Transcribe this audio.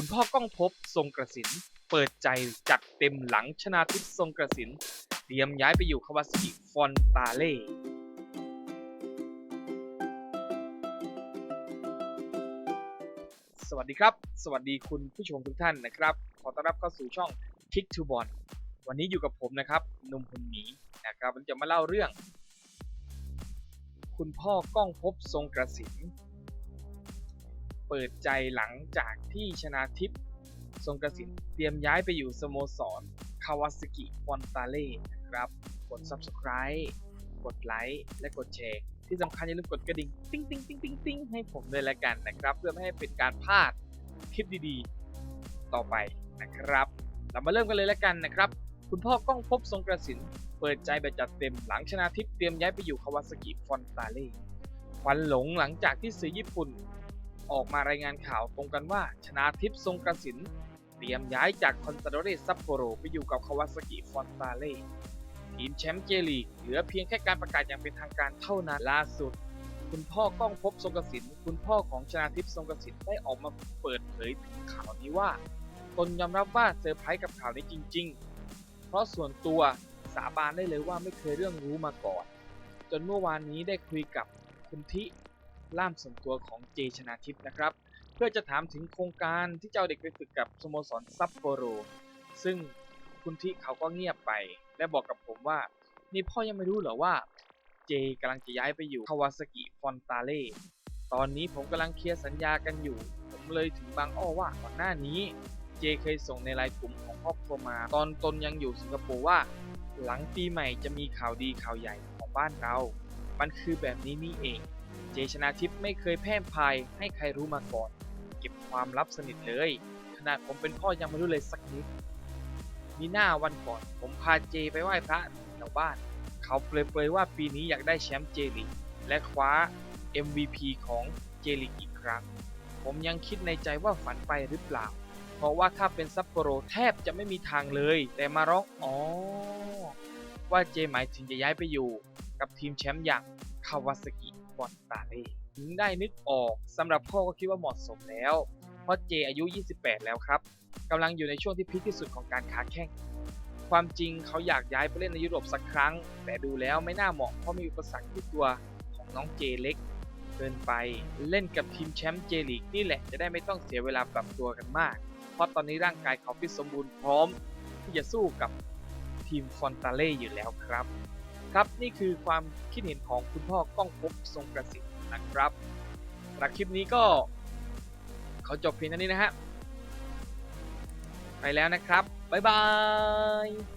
คุณพ่อก้องภพบทรงกระสิน เปิดใจจัดเต็มหลังชนาทิพย์ทรงกระสินเตรียมย้ายไปอยู่คาวาซากิฟอนตาเล่สวัสดีครับ สวัสดีคุณผู้ชมทุกท่านนะครับ ขอต้อนรับเข้าสู่ช่อง Kick to Ball วันนี้อยู่กับผมนะครับนุ่มคนหมีนะครับวันจะมาเล่าเรื่อง คุณพ่อก้องภพบทรงกระสิน เปิดใจหลังจากที่ชนาทิพย์ทรงกระสินเตรียมย้ายไปอยู่สโมสรคาวาซากิฟอนตาเล่นะครับ กด Subscribe กดไลค์และกดแชร์ที่สำคัญอย่าลืมกดกระดิ่งติ๊งติ๊งติ๊งติ๊งติ๊งให้ผมด้วยละกันนะครับ เพื่อไม่ให้เป็นการพลาดคลิปดีๆ ต่อไปนะครับ เรามาเริ่มกันเลยละกันนะครับ คุณพ่อก้องพบทรงกระสินเปิดใจแบบจัดเต็มหลังชนาทิพย์เตรียมย้ายไปอยู่คาวาซากิฟอนตาเล่ควันหลงหลังจากที่สื่อญี่ปุ่น ออกมารายงานข่าวตรงกันว่าชนาทิพย์ทรงกระสินเตรียมย้ายจากคอนซาโดเรซัปโปโรไปอยู่กับคาวาซากิฟอนตาเล่ทีมแชมป์เจลีกเหลือเพียงแค่การประกาศอย่างเป็นทางการเท่านั้นล่าสุด คุณพ่อก้องพบทรงกสินคุณพ่อของชนาทิพย์ทรงกสินได้ออกมาเปิดเผยถึงข่าวนี้ว่าตนยอมรับว่าเซอร์ไพรส์กับข่าวนี้จริง ๆ เพราะส่วนตัวสาบานได้เลยว่าไม่เคยเรื่องรู้มาก่อน จนเมื่อวานนี้ได้คุยกับคุณทิ ล่ามส่วนตัวของเจชนาทิพย์นะครับ เพื่อจะถามถึงโครงการที่จะเอาเด็กไปฝึกกับสโมสรซัปโปโร ซึ่งคุณทิเขาก็เงียบไป และบอกกับผมว่า นี่พ่อยังไม่รู้เหรอว่า เจกำลังจะย้ายไปอยู่คาวาซากิฟอนตาเล่ตอนนี้ผมกำลังเคลียร์สัญญากันอยู่ ผมเลยถึงบางอ้อว่าก่อนหน้านี้เจเคยส่งในไลน์กลุ่มของครอบครัวมา ตอนตนยังอยู่สิงคโปร์ว่า หลังปีใหม่จะมีข่าวดีข่าวใหญ่ของบ้านเรา มันคือแบบนี้นี่เอง เจชนาทิพย์ไม่เคยแพร่พายให้ใครรู้มาก่อน เก็บความลับสนิทเลย ขนาดผมเป็นพ่อยังไม่รู้เลยสักนิดมีหน้าวันก่อน ผมพาเจไปไหว้พระแถวบ้าน เขาเปรยๆว่าปีนี้อยากได้แชมป์เจลีกและคว้า MVP ของเจลีกอีกครั้ง ผมยังคิดในใจว่าฝันไปหรือเปล่า เพราะว่าถ้าเป็นซัปโปโรแทบจะไม่มีทางเลย แต่มาร้องอ๋อว่าเจหมายถึงจะย้ายไปอยู่ กับทีมแชมป์อย่างคาวาซากิ ฟอนตาเล่ถึงได้นึกออกสำหรับพ่อก็คิดว่าเหมาะสมแล้ว เพราะเจอายุ 28 แล้วครับกำลังอยู่ในช่วงที่พีคที่สุดของการค้าแข่งความจริงเขาอยากย้ายไปเล่นในยุโรปสักครั้ง แต่ดูแล้วไม่น่าเหมาะเพราะมีอุปสรรคที่ตัวของน้องเจเล็กเกินไปเล่นกับทีมแชมป์เจลีกนี่แหละจะได้ไม่ต้องเสียเวลาปรับตัวกันมาก เพราะตอนนี้ร่างกายเขาฟิตสมบูรณ์พร้อม ที่จะสู้กับทีมฟอนตาเล่อยู่แล้วครับ ครับ นี่คือความคิดเห็นของคุณพ่อก้องพบทรงกระสินนะครับสำหรับคลิปนี้ก็ขอจบเพียงเท่านี้นะฮะไปแล้วนะครับ บ๊ายบาย